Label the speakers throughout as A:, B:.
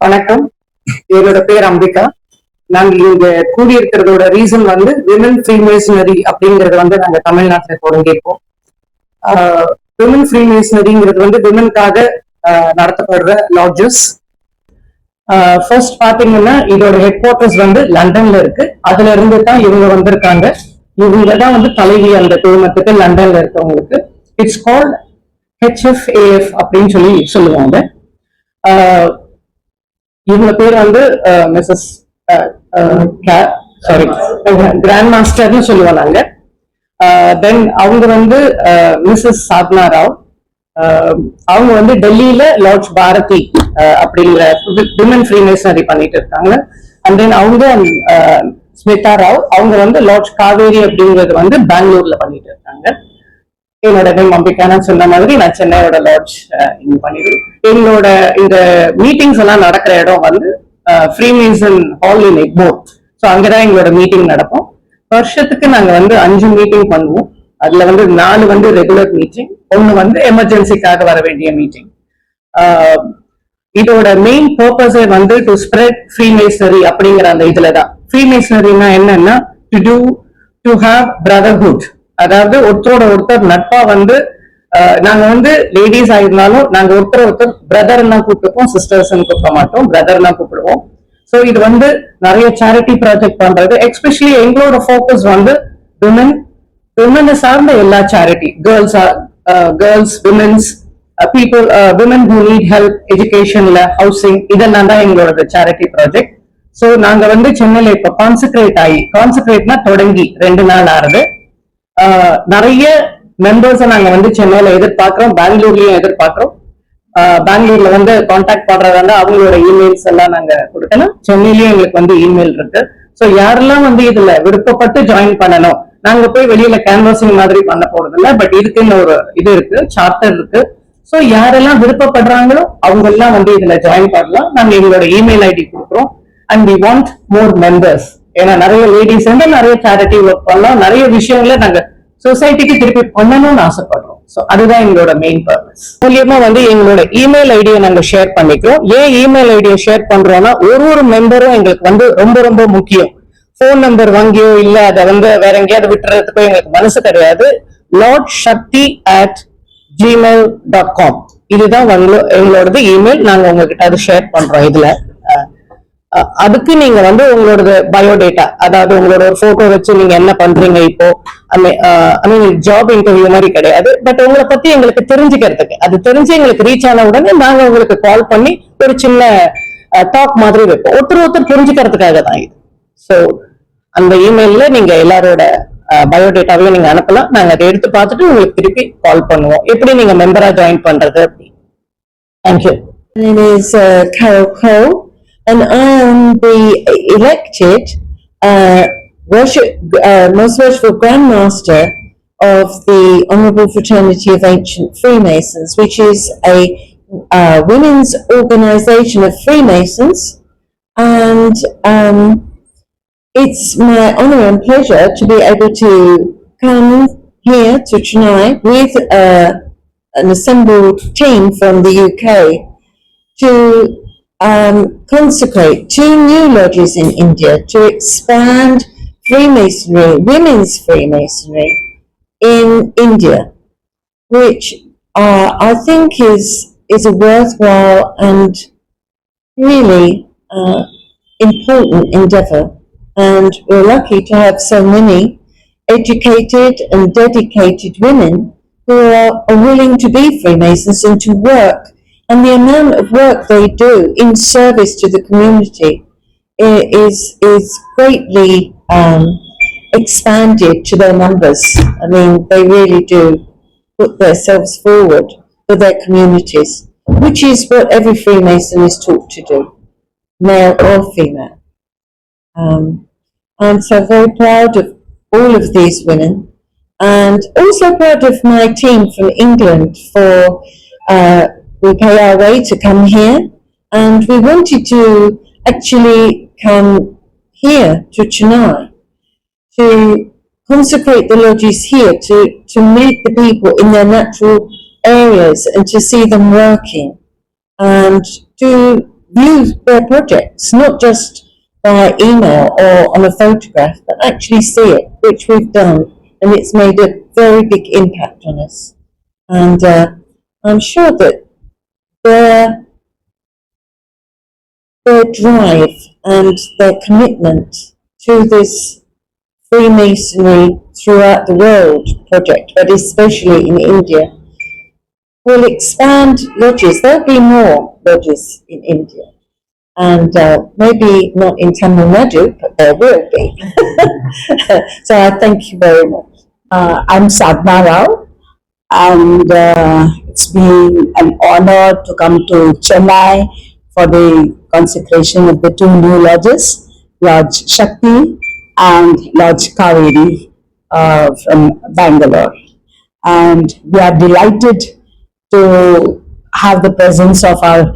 A: வணக்கம். என்னோட பேர் அம்பிகா. நாங்க இங்க கூடியிருக்கிறதோட ரீசன் வந்து விமன் ஃப்ரீமேசனரி அப்படிங்கறது வந்து நாங்க தமிழ்நாட்டுல தொடங்கியிருக்கோம் விமன் ஃப்ரீமேசனரிங்கிறது வந்து விமனுக்காக நடத்தப்படுற லாட்ஜஸ் ஃபர்ஸ்ட் பாத்தீங்கன்னா இதோட ஹெட் குவார்டர்ஸ் வந்து லண்டன்ல இருக்கு. அதுல இருந்து தான் இவங்க வந்திருக்காங்க. இவங்க தான் வந்து தலைவி அந்த குழுமத்துக்கு லண்டன்ல இருக்கவங்களுக்கு. இட்ஸ் கால்ட் ஹெச்எஃப்ஏஎஃப் அப்படின்னு சொல்லி சொல்லுவாங்க. ஆஹ் இவங்க பேர் வந்து மிஸ்ஸஸ் சாரி கிராண்ட் மாஸ்டர்னு சொல்லுவோம் நாங்க தென் அவங்க வந்து மிஸ்ஸஸ் சாத்னா ராவ். ஆஹ் அவங்க வந்து டெல்லியில லார்ட்ஸ் பாரதி அப்படிங்கிற விமன் ஃப்ரீமேசனரி பண்ணிட்டு இருக்காங்க. அண்ட் தென் அவங்க ஆஹ் ஸ்மிதா ராவ் அவங்க வந்து லார்ட்ஸ் காவேரி அப்படிங்கிறது வந்து பெங்களூர்ல பண்ணிட்டு இருக்காங்க. என்னோட நேம் அம்பிகா சொன்ன மாதிரி நான் சென்னையோட லாட்ஜ் இங்க பண்ணிடுறேன் எங்களோட இந்த மீட்டிங்ஸ் எல்லாம் நடக்கிற இடம் வந்து freemason hall in Egmore so அங்கதான் எங்களோட மீட்டிங் நடக்கும். வருஷத்துக்கு நாங்க வந்து அஞ்சு மீட்டிங் பண்ணுவோம். அதுல வந்து நாலு வந்து ரெகுலர் மீட்டிங் ஒன்னு வந்து எமர்ஜென்சிக்காக வர வேண்டிய மீட்டிங் இதோட மெயின் பர்பஸே வந்து டு ஸ்ப்ரெட் ஃப்ரீமேசனரி அப்படிங்கிற அந்த இதுல தான் ஃப்ரீமேசனரினா என்னன்னா to to to have brotherhood அதாவது ஒருத்தரோட ஒருத்தர் நட்பா வந்து நாங்க வந்து லேடிஸ் ஆயிருந்தாலும் நாங்க ஒருத்தர் ஒருத்தர் பிரதர் தான் கூப்பிட்டுப்போம் சிஸ்டர்ஸ் கூப்பிட மாட்டோம் பிரதர் தான் கூப்பிடுவோம். சோ இது வந்து நிறைய சேரிட்டி ப்ராஜெக்ட் பண்றது எஸ்பெஷலி எங்களோட ஃபோக்கஸ் வந்து விமன் விமனை சார்ந்த எல்லா charity girls girls women's people women who need help எஜுகேஷன்ல housing இதெல்லாம் தான் எங்களோட சேரிட்டி ப்ராஜெக்ட் சோ நாங்க வந்து சென்னையில இப்ப கான்சென்ட்ரேட் ஆகி கான்சென்ட்ரேட்னா தொடங்கி ரெண்டு நாள் ஆறுது ஆஹ் நிறைய மெம்பர்ஸை நாங்க வந்து சென்னையில எதிர்பார்க்கிறோம் பெங்களூர்லயும் எதிர்பார்க்குறோம். ஆஹ் பெங்களூர்ல வந்து காண்டாக்ட் பண்றதா இருந்தா அவங்களோட இமெயில்ஸ் எல்லாம் நாங்க கொடுக்கலாம் சென்னையிலயும் எங்களுக்கு வந்து இமெயில் இருக்கு. சோ யாரெல்லாம் வந்து இதுல விருப்பப்பட்டு ஜாயின் பண்ணணும் நாங்க போய் வெளியில கேன்வாசிங் மாதிரி பண்ண போறது இல்ல பட் இதுக்குன்னு ஒரு இது இருக்கு சார்ட்டர் இருக்கு. சோ யாரெல்லாம் விருப்பப்படுறாங்களோ அவங்க எல்லாம் வந்து இதுல ஜாயின் பண்ணலாம். நாங்க எங்களோட இமெயில் ஐடி கொடுக்குறோம். And we want more members ஏன்னா நிறைய லேடிஸ் வந்து நிறைய சேரிட்டி ஒர்க் பண்ணலாம். நிறைய விஷயங்களை நாங்க சொசைட்டிக்கு திருப்பி பண்ணணும்னு ஆசைப்படுறோம். ஸோ அதுதான் எங்களோட மெயின் பர்பஸ் மூலியமா வந்து எங்களோட இமெயில் ஐடியை நாங்கள் ஷேர் பண்ணிக்கிறோம். ஏன் இமெயில் ஐடியை ஷேர் பண்றோம்னா ஒரு ஒரு மெம்பரும் எங்களுக்கு வந்து ரொம்ப ரொம்ப முக்கியம். ஃபோன் நம்பர் வாங்கியோ இல்ல அதை வந்து வேற எங்கேயாவது விட்டுறதுக்கோ எங்களுக்கு மனசு கிடையாது. Lord Shakti at Gmail dot com இதுதான் எங்களோடது இமெயில் நாங்கள் உங்ககிட்ட அது ஷேர் பண்றோம் இதுல. அதுக்கு நீங்க வந்து உங்களோட பயோடேட்டா அதாவது உங்களோட ஒரு போட்டோ வச்சு நீங்க என்ன பண்றீங்க இப்போ? ஐ மீன் ஜாப் இன்டர்வியூ மாதிரி கிடையாது. பட் உங்களை பத்தி எங்களுக்கு தெரிஞ்சுக்கிறதுக்கு அது தெரிஞ்சு எங்களுக்கு ரீச் ஆன உடனே நாங்க உங்களுக்கு கால் பண்ணி ஒரு சின்ன டாக் மாதிரி வைப்போம். ஒருத்தர் ஒருத்தர் புரிஞ்சுக்கிறதுக்காக தான் இது. ஸோ அந்த இமெயில்ல நீங்க எல்லாரோட பயோடேட்டாவையும் நீங்க அனுப்பலாம். நாங்க அதை எடுத்து பார்த்துட்டு உங்களுக்கு திருப்பி கால் பண்ணுவோம். எப்படி நீங்க மெம்பரா ஜாயின் பண்றது அப்படி
B: thank you And I am the elected uh, worship, uh, most worshipful Grand Master of the Honourable Fraternity of Ancient Freemasons, which is a uh, women's organisation of Freemasons, and um, it's my honour and pleasure to be able to come here to Chennai with uh, an assembled team from the UK to um, consecrate two new lodges in India to expand Freemasonry, women's Freemasonry in India, which uh, I think is is a worthwhile and really uh, important endeavour. And we're lucky to have so many educated and dedicated women who are, are willing to be Freemasons and to work. And the amount of work they do in service to the community is, is greatly um, expanded to their numbers. I mean, they really do put themselves forward for their communities, which is what every Freemason is taught to do, male or female. Um, I'm so very proud of all of these women and also proud of my team from England for uh, we pay our way to come here and we wanted to actually come here to Chennai to consecrate the lodges here to, to meet the people in their natural areas and to see them working and to view their projects, not just by email or on a photograph, but actually see it, which we've done, and it's made a very big impact on us. And uh, I'm sure that their their drive and their commitment to this Freemasonry throughout the world project, but especially in India, will expand lodges. There'll be more lodges in India. And uh, maybe not in Tamil Nadu, but there will be. so I thank you very much.
C: Uh, I'm Sadhna Rao, and uh, it's been an honor to come to Chennai for the consecration of the two new lodges, Lodge Shakti and Lodge Kaveri uh, from Bangalore. And we are delighted to have the presence of our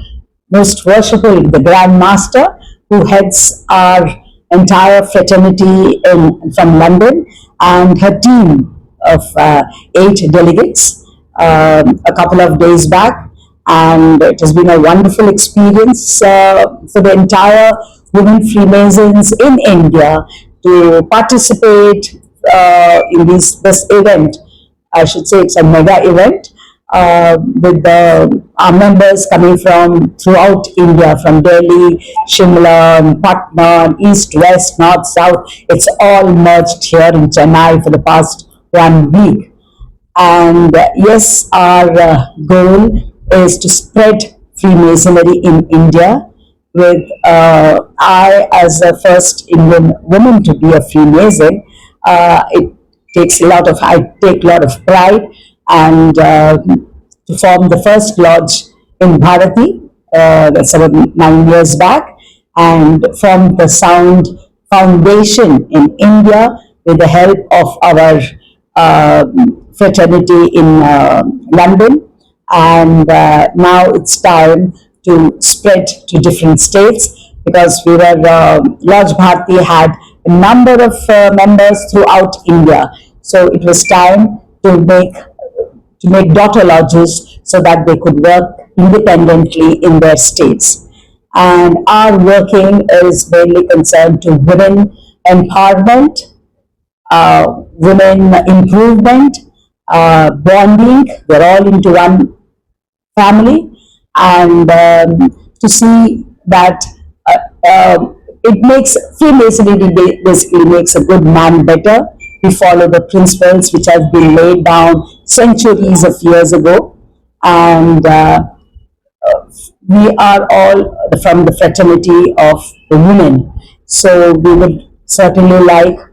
C: most worshipful, the Grand Master, who heads our entire fraternity in, from London, and her team of uh, eight delegates um, a couple of days back. And it has been a wonderful experience uh, for the entire women Freemasons in India to participate uh, in this, this event. I should say it's a mega event uh, with the, our members coming from throughout India, from Delhi, Shimla, Patna, East, West, North, South. It's all merged here in Chennai for the past one week. And yes, our uh, goal is to spread Freemasonry in India. With uh, I, as the first Indian woman to be a Freemason, uh, it takes a lot of I take a lot of pride and uh, to form the first lodge in Bharati. Uh, that's about nine years back, and formed the Sound Foundation in India with the help of our fraternity in uh, London. And uh, now it's time to spread to different states because we were, uh, Lodge Bharti had a number of uh, members throughout India. So it was time to make to make daughter lodges so that they could work independently in their states. And our working is mainly concerned to women empowerment, uh, women improvement, uh, bonding. We're all into one family, and um, to see that uh, um, it makes Freemasonry basically makes a good man better. We follow the principles which have been laid down centuries of years ago, and uh, we are all from the fraternity of the women. So we would certainly like uh,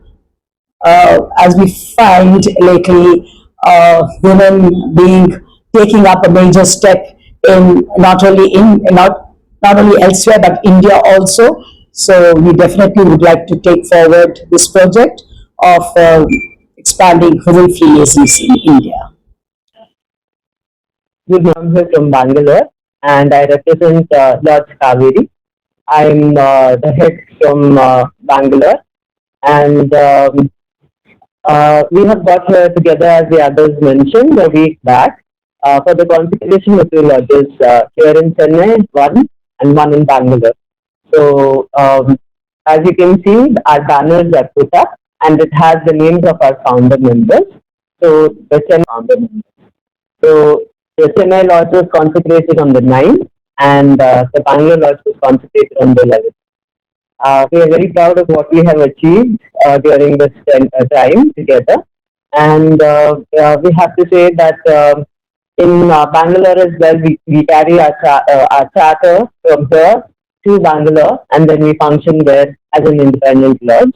C: as we find lately uh, women being taking up a major step in not only in not not only elsewhere but India also. So we definitely would like to take forward this project of uh, expanding women freemasons in India.
D: Good morning from Bangalore and I represent uh, Lord Kaveri. I'm uh, the head from uh, Bangalore and um, uh, we have got together as the others mentioned a week back uh, for the consecration of two lodges uh, here in Chennai, one and one in Bangalore. So um, as you can see, our banners are put up and it has the names of our founder members. So the Chennai founder members. So the Chennai Lodge was consecrated on the 9th and uh, the Bangalore Lodge was consecrated on the 11th. Uh, we are very proud of what we have achieved uh, during this uh, time together. And we have to say that um in Bangalore as well, we, we carry our, uh, our charter from here to Bangalore and then we function there as an independent lodge.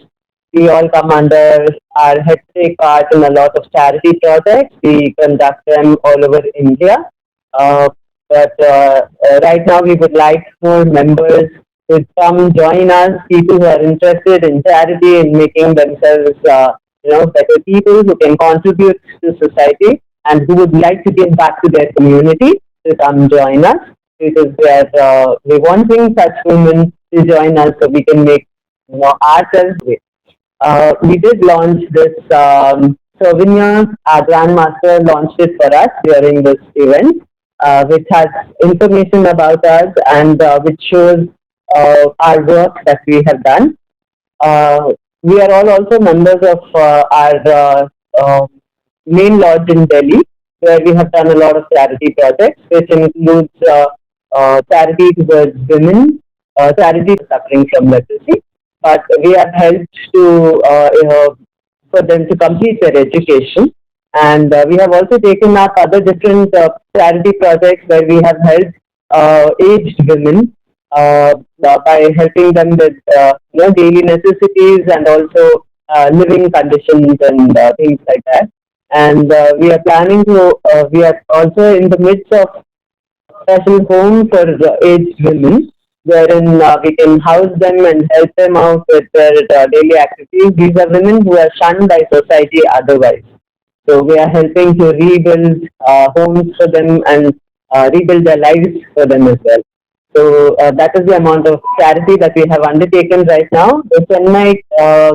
D: We all come under our head take part in a lot of charity projects. We conduct them all over India. Uh, but uh, right now, we would like more members to come join us. People who are interested in charity and making themselves, uh, you know, better people who can contribute to society and who would like to give back to their community to come join us because we are uh, we wanting such women to join us so we can make you know, ourselves great. Uh, we did launch this um, souvenir. Our Grandmaster launched it for us during this event. uh, which has information about us and uh, which shows uh, our work that we have done. Uh, we are all also members of uh, our uh, uh, main lodge in Delhi, where we have done a lot of charity projects, which includes charity towards women, charity suffering from leprosy. But we have helped to for them to complete their education. And uh, we have also taken up other different uh, charity projects where we have helped uh, aged women by helping them with uh, you know, daily necessities and also uh, living conditions and uh, things like that. And uh, we are planning to, uh, we are also in the midst of special home for uh, aged women, wherein uh, we can house them and help them out with their uh, daily activities. These are women who are shunned by society otherwise. So we are helping to rebuild uh, homes for them and uh, rebuild their lives for them as well. So uh, that is the amount of charity that we have undertaken right now. The Chennai uh,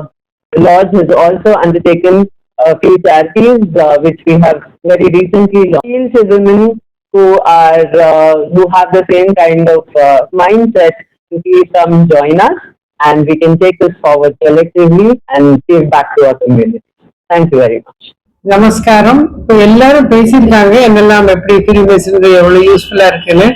D: Lodge has also undertaken a few charities uh, which we have very recently launched. Appeal to women who are uh, who have the same kind of uh, mindset to please come join us and we can take this forward collectively and give back to our community. Thank you very much.
E: நமஸ்காரம் இப்போ எல்லாரும் பேசியிருக்காங்க என்னெல்லாம் எப்படி free masonry எவ்வளவு யூஸ்ஃபுல்லா இருக்குன்னு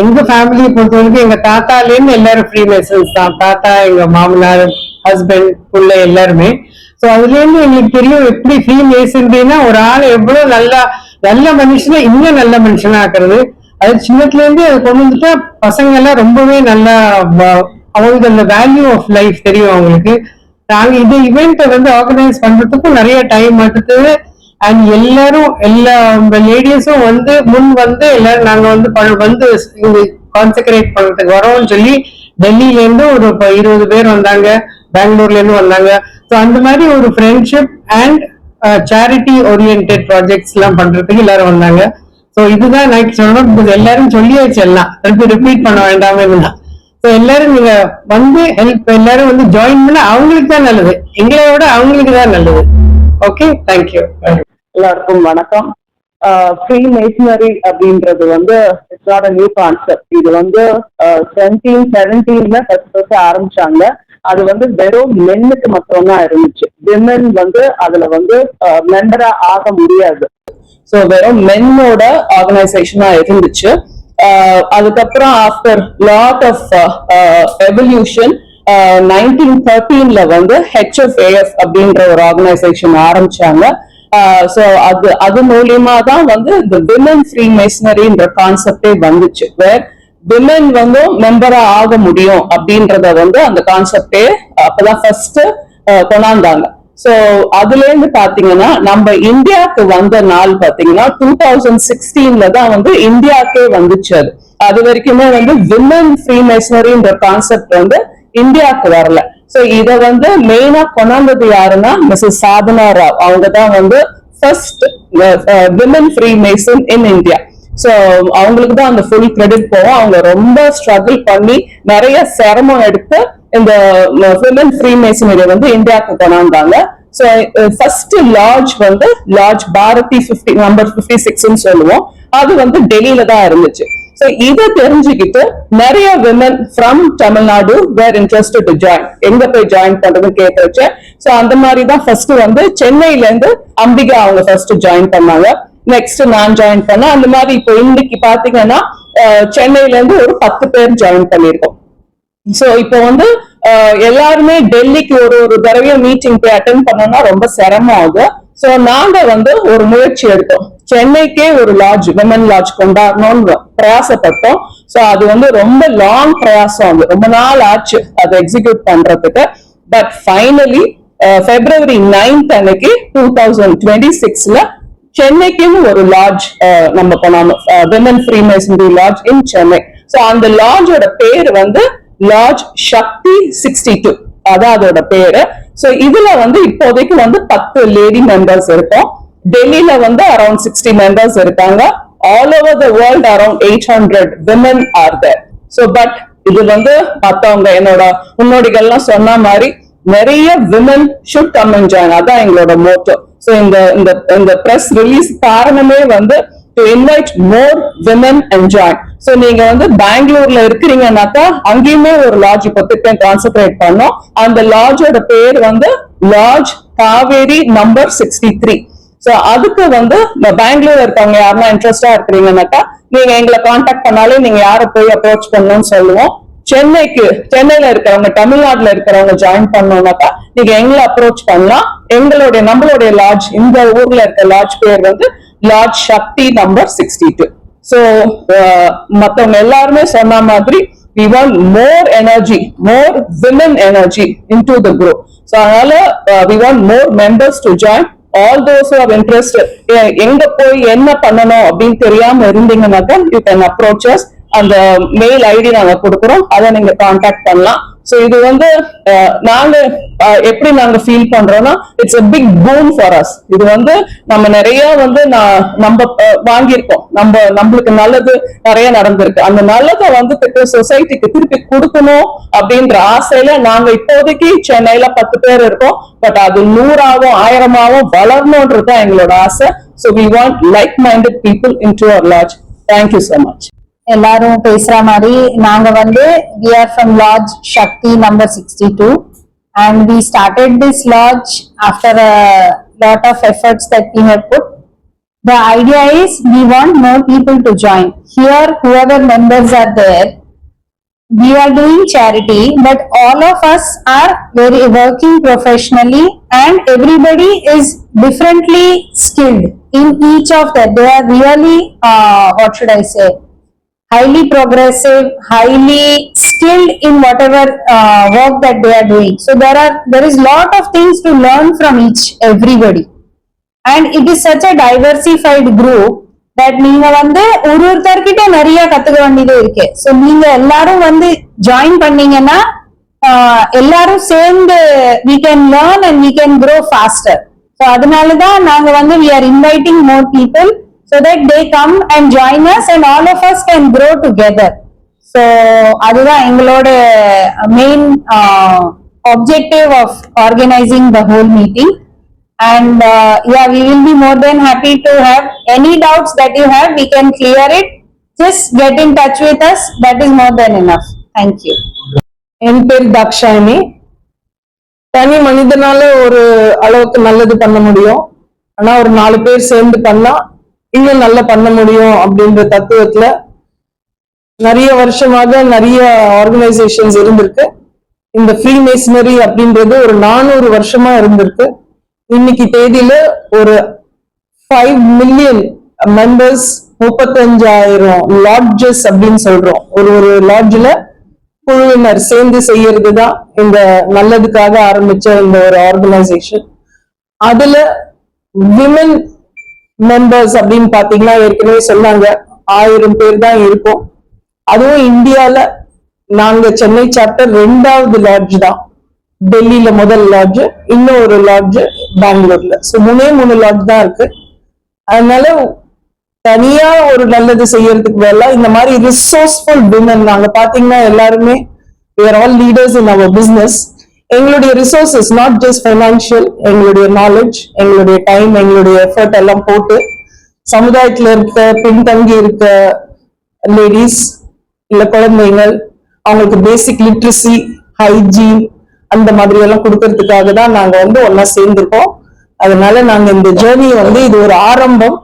E: எங்க ஃபேமிலியை பொறுத்த வரைக்கும் எங்க தாத்தாலேருந்து எல்லாரும் ஃப்ரீ மேசன்ஸ் தான். தாத்தா எங்க மாமனார் ஹஸ்பண்ட் பிள்ளை எல்லாருமே. ஸோ அதுலேருந்து எங்களுக்கு தெரியும் எப்படி ஃப்ரீ மேசன்றினா ஒரு ஆள் எவ்வளோ நல்லா நல்ல மனுஷனா இன்னும் நல்ல மனுஷனா ஆக்குறது. அது சின்னத்துல இருந்து அதை கொண்டு வந்துட்டா பசங்க எல்லாம் ரொம்பவே நல்லா அவங்களுக்கு அந்த வேல்யூ ஆஃப் லைஃப் தெரியும் அவங்களுக்கு. நாங்கள் இந்த இவெண்ட்டை வந்து ஆர்கனைஸ் பண்றதுக்கும் நிறைய டைம் எடுத்தது அண்ட் எல்லாரும் எல்லா லேடிஸும் வந்து முன் வந்து எல்லாரும் நாங்க வந்து வந்து கான்சென்ட்ரேட் பண்றதுக்கு வரோம்னு சொல்லி டெல்லியில இருந்து ஒரு இருபது பேர் வந்தாங்க பெங்களூர்ல இருந்து வந்தாங்க. ஸோ அந்த மாதிரி ஒரு friendship and charity orient projects எல்லாம் பண்றதுக்கு எல்லாரும் வந்தாங்க. ஸோ இதுதான் நான் சொல்லணும். because எல்லாரும் சொல்லியாச்சு எல்லாம். திருப்பி ரிப்பீட் பண்ண வேண்டாமே தான் ஸோ எல்லாரும் நீங்க வந்து ஹெல்ப் எல்லாரும் வந்து ஜாயின் பண்ண அவங்களுக்கு தான் நல்லது. எங்களை விட அவங்களுக்கு தான் நல்லது. ஓகே தேங்க்யூ
F: எல்லாருக்கும் வணக்கம். ஃப்ரீ மேஷனரி அப்படின்றது வந்து it's not a new concept இது வந்து செவன்டீன் செவன்டீன்ல ஃபர்ஸ்ட் ஃபர்ஸ்ட் ஆரம்பிச்சாங்க. அது வந்து வெறும் மென்னுக்கு மட்டும்தான் இருந்துச்சு. விமன் வந்து அதுல வந்து மெம்பரா ஆக முடியாது. ஸோ வெறும் மென்னோட ஆர்கனைசேஷனா இருந்துச்சு. ஆஹ் அதுக்கப்புறம் after lot of evolution nineteen தேர்ட்டீன்ல வந்து ஹெச்எஃப்ஏஎஃப் அப்படின்ற ஒரு ஆர்கனைசேஷன் ஆரம்பிச்சாங்க. ஸோ அது அது மூலியமா தான் வந்து இந்த விமன் ஃப்ரீ மேசனரின்ற கான்செப்டே வந்துச்சு. வேர் விமன் வந்து மெம்பரா ஆக முடியும் அப்படின்றத வந்து அந்த கான்செப்டே அப்பதான் ஃபர்ஸ்ட் கொண்டாந்தாங்க. சோ அதுல இருந்து பாத்தீங்கன்னா நம்ம இந்தியாவுக்கு வந்த நாள் பாத்தீங்கன்னா டூ தௌசண்ட் சிக்ஸ்டீன்ல தான் வந்து இந்தியாவுக்கே வந்துச்சு அது. அது வரைக்குமே வந்து விமன் ஃப்ரீ மேசனரின்ற கான்செப்ட் வந்து இந்தியாவுக்கு வரல. சோ இத வந்து மெயினா கொண்டாந்தது யாருன்னா மிஸ்ஸஸ் சாதனா ராவ். அவங்க தான் வந்து first women freemason in India so அவங்களுக்கு தான் அந்த ஃபுல் கிரெடிட் போகும். அவங்க ரொம்ப ஸ்ட்ரகிள் பண்ணி நிறைய சிரமம் எடுத்து இந்த விமன் ஃப்ரீ மேசனரி வந்து இந்தியாவுக்கு கொண்டாந்தாங்க. ஸோ ஃபர்ஸ்ட் லாட்ஜ் வந்து lodge Bharati fifty number fifty சிக்ஸ்ன்னு சொல்லுவோம். அது வந்து டெல்லியில தான் இருந்துச்சு. ஸோ இதை தெரிஞ்சுக்கிட்டு நிறைய women from Tamil Nadu were interested to join எங்க போய் ஜாயின் பண்றதுன்னு கேட்டுருச்சேன் ஸோ அந்த மாதிரி தான் ஃபர்ஸ்ட் வந்து சென்னையில இருந்து அம்பிகா அவங்க ஃபர்ஸ்ட் ஜாயின் பண்ணாங்க. நெக்ஸ்ட் நான் ஜாயின் பண்ணேன். அந்த மாதிரி இப்போ இன்னைக்கு பாத்தீங்கன்னா சென்னையில இருந்து ஒரு பத்து பேர் ஜாயின் பண்ணியிருக்கோம். சோ இப்போ வந்து எல்லாருமே டெல்லிக்கு ஒரு ஒரு தடவையும் மீட்டிங் போய் அட்டன் பண்ணோம்னா ரொம்ப சிரமம் ஆகும் சோ நாங்க வந்து ஒரு முயற்சி எடுத்தோம். சென்னைக்கே ஒரு லாட்ஜ் விமன் லாட்ஜ் கொண்டாடணும்னு பிரயாசப்பட்டோம். சோ அது வந்து ரொம்ப லாங் பிரயாசம் அது. ரொம்ப நாள் ஆச்சு அதை எக்ஸிக்யூட் பண்றதுக்கு. பட் ஃபைனலி பிப்ரவரி நைன்த் அன்னைக்கு டூ தௌசண்ட் டுவெண்ட்டி சிக்ஸ்ல சென்னைக்குன்னு ஒரு லாட்ஜ் நம்ம போனோம் women freemasonry lodge in Chennai. So அந்த லாட்ஜோட பேர் வந்து லாட்ஜ் சக்தி சிக்ஸ்டி டூ அதான் அதோட பேரு. சோ இதுல வந்து இப்போதைக்கு வந்து பத்து லேடி மெம்பர்ஸ் இருக்கும். டெல்லியில வந்து அரௌண்ட் சிக்ஸ்டி மெம்பர்ஸ் இருக்காங்க. All over the world around eight hundred women are there so but இது வந்து மத்தவங்க என்னோட முன்னோடிகள்லாம் சொன்ன மாதிரி நிறைய women should come and join அதான் எங்களோட மோட்டோ சோ இந்த இந்த இந்த பிரஸ் ரிலீஸ் காரணமே வந்து to invite more women and join so நீங்க வந்து பெங்களூர்ல இருக்கிறீங்கன்னாக்கா அங்கேயுமே ஒரு லாட்ஜ் இப்ப திட்டம் கான்சென்ட்ரேட் பண்ணோம். அந்த லாட்ஜோட பேர் வந்து lodge Kaveri number sixty three so அதுக்கு வந்து பெங்களூர்ல பெங்களூர் இருக்கவங்க யாருன்னா இன்ட்ரெஸ்டா இருக்கிறீங்கன்னாக்கா நீங்க எங்களை காண்டாக்ட் பண்ணாலே நீங்க யாரை போய் அப்ரோச் பண்ணணும்னு சொல்லுவோம். சென்னைக்கு சென்னையில இருக்கிறவங்க தமிழ்நாட்டுல இருக்கிறவங்க ஜாயின் பண்ணோம்னாக்கா நீங்க எங்களை அப்ரோச் பண்ணலாம் எங்களுடைய நம்மளுடைய லாட்ஜ் இந்த ஊர்ல இருக்க லாட்ஜ் பேர் வந்து lodge Shakti number sixty two so மற்றவங்க எல்லாருமே சொன்ன மாதிரி we want more energy more women energy in to the group so அதனால we want more members to join all those are interest எங்க போய் என்ன பண்ணணும் அப்படின்னு தெரியாம இருந்தீங்கன்னாக்கா யூ கேன் அப்ரோச்சஸ் அந்த மெயில் ஐடி நாங்க கொடுக்குறோம் அதை நீங்க கான்டாக்ட் பண்ணலாம் சோ இது வந்து நாங்க எப்படி நாங்க ஃபீல் பண்றோம்னா it's a big boom for us இது வந்து நம்ம நிறைய வந்து நான் நம்ம வாங்கியிருக்கோம். நம்ம நம்மளுக்கு நல்லது நிறைய நடந்திருக்கு. அந்த நல்லதை வந்து சொசைட்டிக்கு திருப்பி கொடுக்கணும் அப்படின்ற ஆசையில நாங்க இப்போதைக்கு சென்னையில பத்து பேர் இருக்கோம். பட் அது நூறாவும் ஆயிரமாவும் வளரணும்ன்றது தான் எங்களோட ஆசை. So we want like minded people in to our lodge thank you so much
G: எல்லாரும் பேசுற மாதிரி நாங்க வந்து we are from lodge shakti number 62 and we started this lodge after a lot of efforts that we have put the idea is we want more people to join here whoever members are there we are doing charity but all of us are very working professionally and everybody is differently skilled in each of that they are really uh, what should i say highly progressive highly skilled in whatever uh, work that they are doing so there are there is lot of things to learn from each everybody and it is such a diversified group that நீங்க வந்து ஒரு ஒருத்தர்கிட்ட நிறைய கத்துக்க வேண்டியது இருக்கு so நீங்க எல்லாரும் வந்து ஜாயின் பண்ணீங்கன்னா எல்லாரும் சேர்ந்து we can learn and we can grow faster so அதனாலதான் நாங்க வந்து we are inviting more people so that they come and join us and all of us can grow together so அதுதான் எங்களோட main objective of organizing the whole meeting and uh, yeah we will be more than happy to have any doubts that you have we can clear it just get in touch with us that is more than enough thank you
H: என் பேர் தாக்ஷாயினி தனி மனிதனால ஒரு அளவுக்கு நல்லது பண்ண முடியும் ஆனா ஒரு நாலு பேர் சேர்ந்து பண்ணா இன்னும் நல்லா பண்ண முடியும் அப்படின்ற தத்துவத்துல நிறைய வருஷமாக நிறைய ஆர்கனைசேஷன்ஸ் இருந்திருக்கு. இந்த ஃப்ரீ மேசனரி அப்படின்றது ஒரு நானூறு வருஷமா இருந்திருக்கு. இன்னைக்கு தேதியில ஒரு ஃபைவ் மில்லியன் மெம்பர்ஸ் முப்பத்தஞ்சாயிரம் லாட்ஜஸ் அப்படின்னு சொல்றோம். ஒரு ஒரு லாட்ஜ்ல குழுவினர் சேர்ந்து செய்யறது தான் இந்த நல்லதுக்காக ஆரம்பிச்ச இந்த ஒரு ஆர்கனைசேஷன் அதுல விமன் மெம்பர்ஸ் அப்படின்னு பாத்தீங்கன்னா ஏற்கனவே சொன்னாங்க. ஆயிரம் பேர் தான் இருக்கும். அதுவும் இந்தியால நாங்க சென்னை சாப்டர் ரெண்டாவது லாட்ஜ் தான். டெல்லியில முதல் லாட்ஜ் இன்னும் ஒரு லாட்ஜ் பெங்களூர்ல. ஸோ மூணே மூணு லாட்ஜ் தான் இருக்கு. அதனால தனியா ஒரு நல்லது செய்யறதுக்கு வேலை இந்த மாதிரி ரிசோர்ஸ்ஃபுல் விமன் நாங்க பாத்தீங்கன்னா எல்லாருமே we are all leaders in our business எங்களுடைய ரிசோர்சஸ் நாட் ஜஸ்ட் ஃபைனான்சியல் எங்களுடைய நாலேஜ் எங்களுடைய டைம் எங்களுடைய எஃபர்ட் எல்லாம் போட்டு சமுதாயத்தில் இருக்க பின்தங்கி இருக்க லேடிஸ் இல்லை குழந்தைகள் அவங்களுக்கு பேசிக் லிட்ரஸி ஹைஜீன் அந்த மாதிரி எல்லாம் கொடுக்கறதுக்காக தான் நாங்கள் வந்து ஒன்னா சேர்ந்திருக்கோம். அதனால நாங்கள் இந்த ஜேர்னி வந்து இது ஒரு ஆரம்பம்.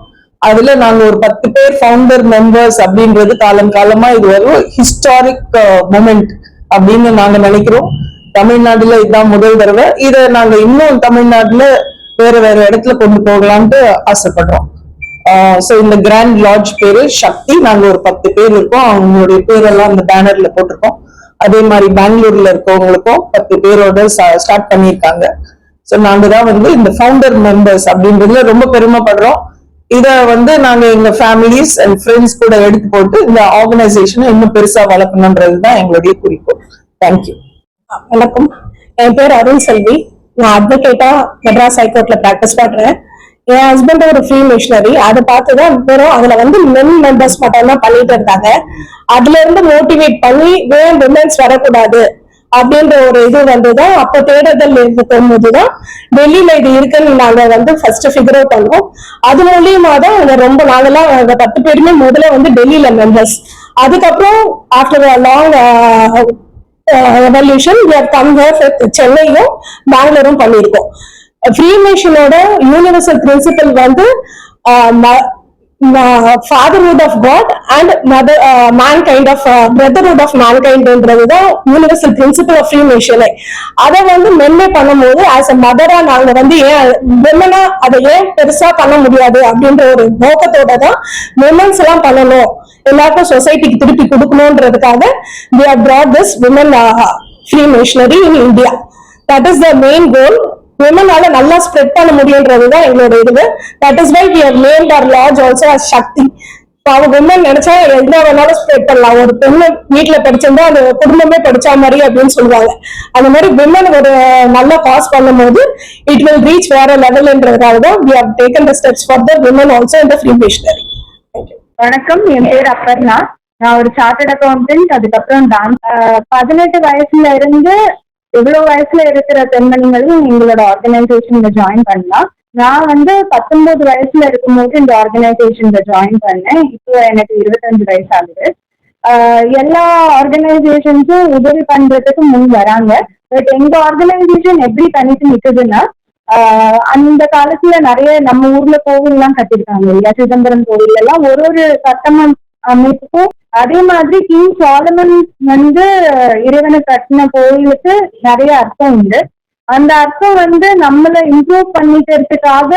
H: அதுல நாங்க ஒரு பத்து பேர் ஃபவுண்டர் மெம்பர்ஸ் அப்படின்றது காலம் காலமா இது ஒரு ஹிஸ்டாரிக் மூமெண்ட் uh, அப்படின்னு நாங்க நினைக்கிறோம். தமிழ்நாடுல இதுதான் முதல் தடவை. இதை நாங்க இன்னும் தமிழ்நாட்டுல வேற வேற இடத்துல கொண்டு போகலான்ட்டு ஆசைப்படுறோம். சோ இந்த கிராண்ட் லாட்ஜ் பேரு சக்தி நாங்க ஒரு பத்து பேர் இருக்கோம். அவங்களுடைய பேரெல்லாம் அந்த பேனர்ல போட்டிருக்கோம். அதே மாதிரி பெங்களூர்ல இருக்கவங்களுக்கும் பத்து பேரோட ஸ்டார்ட் பண்ணியிருக்காங்க. ஸோ நாங்க தான் வந்து இந்த ஃபவுண்டர் மெம்பர்ஸ் அப்படின்றதுல ரொம்ப பெருமைப்படுறோம். இத வந்து நாங்க எங்க ஃபேமிலிஸ் அண்ட் ஃப்ரெண்ட்ஸ் கூட எடுத்து போட்டு இந்த ஆர்கனைசேஷனை இன்னும் பெருசா வளர்க்கணுன்றது தான் எங்களுடைய குறிக்கோள். தேங்க்யூ
I: வணக்கம். என் பேர் அருண் செல்வி. நான் அட்வொகேட்டா மெட்ராஸ் ஹைகோர்ட்ல பிராக்டிஸ் பண்றேன். என் ஹஸ்பண்ட் ஒரு ஃப்ரீ மிஷினரி அதை பார்த்துதான் வெறும் அதுல வந்து மென் மெம்பர்ஸ் மட்டும் தான் பண்ணிட்டு இருந்தாங்க. அதுல இருந்து மோட்டிவேட் பண்ணி வேன் விமன்ஸ் வரக்கூடாது அப்படின்ற ஒரு இது வந்துதான் அப்ப தேடுதல் இருக்கும் போதுதான் டெல்லியில இது இருக்குன்னு நாங்க வந்து ஃபர்ஸ்ட் ஃபிகர் அவுட் பண்ணோம். அது மூலியமா தான் நாங்க ரொம்ப நாங்கெல்லாம் அந்த பத்து பேருமே முதல்ல வந்து டெல்லியில மெம்பர்ஸ் அதுக்கப்புறம் ஆஃப்டர் லாங் ரெவல்யூஷன் கம் சென்னையும் பெங்களூரும் பண்ணியிருக்கோம். ஃப்ரீமேஷனோட யூனிவர்சல் பிரின்சிபல் வந்து fatherhood of God and mother mankind of brotherhood of man கைண்ட்ன்றதுதான் யூனிவர்சல் பிரின்சிபல் ஆஃப் ஃப்ரீமேஷனே அதை வந்து மென்மை பண்ணும்போது ஆஸ் அ மதரா நாங்க வந்து ஏன் விமனா அதை ஏன் பெருசா பண்ண முடியாது அப்படின்ற ஒரு நோக்கத்தோட தான் விமன்ஸ் எல்லாம் பண்ணணும். எல்லாருக்கும் சொசைட்டிக்கு திருப்பி கொடுக்கணுன்றதுக்காக they are brought this woman freemasonry in India that is the main goal goal. விமனால நல்லா ஸ்ப்ரெட் பண்ண முடியுன்றதுதான் எங்களோட இது that is why we have named our lodge also as Shakti அவங்க விமன் நினைச்சா எந்த வேணாலும் ஸ்ப்ரெட் பண்ணலாம். ஒரு பெண்ணு வீட்டுல படிச்சிருந்தா அந்த குடும்பமே படிச்சா மாதிரி அப்படின்னு சொல்லுவாங்க. அந்த மாதிரி விமன் ஒரு uh, நல்ல பாஸ் பண்ணும்போது இட் வில் ரீச் வேற லெவல்ன்றதுக்காக தான் we have taken the steps for the women also இந்த ஃப்ரீ மிஷினரி
J: வணக்கம். என் பேர் அப்பர்ணா நான் ஒரு சார்ட்டர்ட் அக்கௌண்டன்ட் அதுக்கப்புறம் டான்ஸ் பதினெட்டு வயசுல இருந்து இவ்வளவு வயசுல இருக்கிற பெண்மணிகளும் எங்களோட ஆர்கனைசேஷன்ல ஜாயின் பண்ணலாம். நான் வந்து பத்தொன்பது வயசுல இருக்கும்போது இந்த ஆர்கனைசேஷன்ல ஜாயின் பண்ணேன். இப்போ எனக்கு இருபத்தஞ்சு வயசு ஆகுது எல்லா ஆர்கனைசேஷன்ஸும் உதவி பண்றதுக்கு முன் வராங்க. பட் எங்க ஆர்கனைசேஷன் எப்படி தனித்து நிக்குதுன்னா அந்த காலத்துல நிறைய நம்ம ஊர்ல கோவில் எல்லாம் கட்டிருக்காங்க இல்லையா? சிதம்பரம் கோவில் எல்லாம் ஒரு ஒரு சட்டமன் அமைப்புக்கும் அதே மாதிரி கிங் சாலமன் வந்து இறைவனை கட்டின கோயிலுக்கு நிறைய அர்த்தம் உண்டு. அந்த அர்த்தம் வந்து நம்மளை இம்ப்ரூவ் பண்ணிக்கிறதுக்காக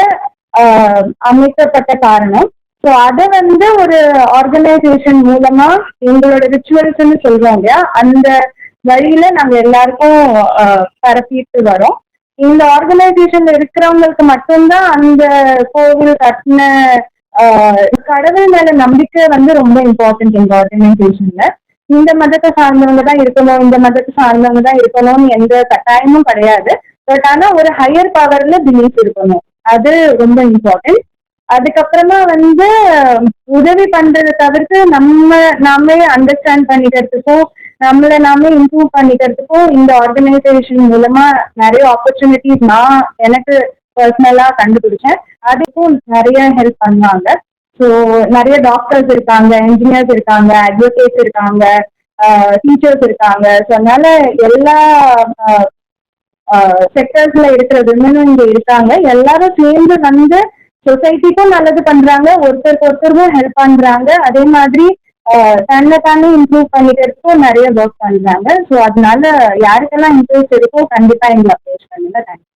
J: ஆஹ் அமைக்கப்பட்ட காரணம். ஸோ அதை வந்து ஒரு ஆர்கனைசேஷன் மூலமா எங்களோட ரிச்சுவல்ஸ்னு சொல்றோம் இல்லையா? அந்த வழியில நாங்க எல்லாருக்கும் பரப்பிட்டு வரோம். இந்த ஆர்கனைசேஷன்ல இருக்கிறவங்களுக்கு மட்டும்தான் அந்த கோவில் கட்டின கடவுள் மேல நம்பிக்கை வந்து ரொம்ப இம்பார்ட்டன்ட் இந்த ஆர்கனைசேஷன்ல இந்த மதத்தை சார்ந்தவங்க தான் இருக்கணும் இந்த மதத்தை சார்ந்தவங்க தான் இருக்கணும்னு எந்த கட்டாயமும் கிடையாது. பட் ஆனா ஒரு ஹையர் பவர்ல பிலீஃப் இருக்கணும். அது ரொம்ப இம்பார்ட்டன்ட் அதுக்கப்புறமா வந்து உதவி பண்றதை தவிர்த்து நம்ம நாமே அண்டர்ஸ்டாண்ட் பண்ணிக்கிறதுக்கும் நம்மள நாமே இம்ப்ரூவ் பண்ணிக்கிறதுக்கும் இந்த ஆர்கனைசேஷன் மூலமா நிறைய ஆப்பர்ச்சுனிட்டிஸ் நான் எனக்கு பர்சனலா கண்டுபிடிச்சேன். அதுக்கும் நிறைய ஹெல்ப் பண்ணாங்க. ஸோ நிறைய டாக்டர்ஸ் இருக்காங்க இன்ஜினியர்ஸ் இருக்காங்க அட்வொகேட்ஸ் இருக்காங்க டீச்சர்ஸ் இருக்காங்க. ஸோ அதனால எல்லா செக்டர்ஸ்ல இருக்கிற விமனும் இங்க இருக்காங்க. எல்லாரும் சேர்ந்து வந்து சொசைட்டிக்கும் நல்லது பண்றாங்க. ஒருத்தருக்கு ஒருத்தருக்கும் ஹெல்ப் பண்றாங்க. அதே மாதிரி தன்னை தானே இம்ப்ரூவ் பண்ணிக்கிறதுக்கும் நிறைய ஒர்க் பண்றாங்க. ஸோ அதனால யாருக்கெல்லாம் இன்ட்ரெஸ்ட் இருக்கோ கண்டிப்பா எங்களை அப்ரோச் பண்ணுங்க. தேங்க்யூ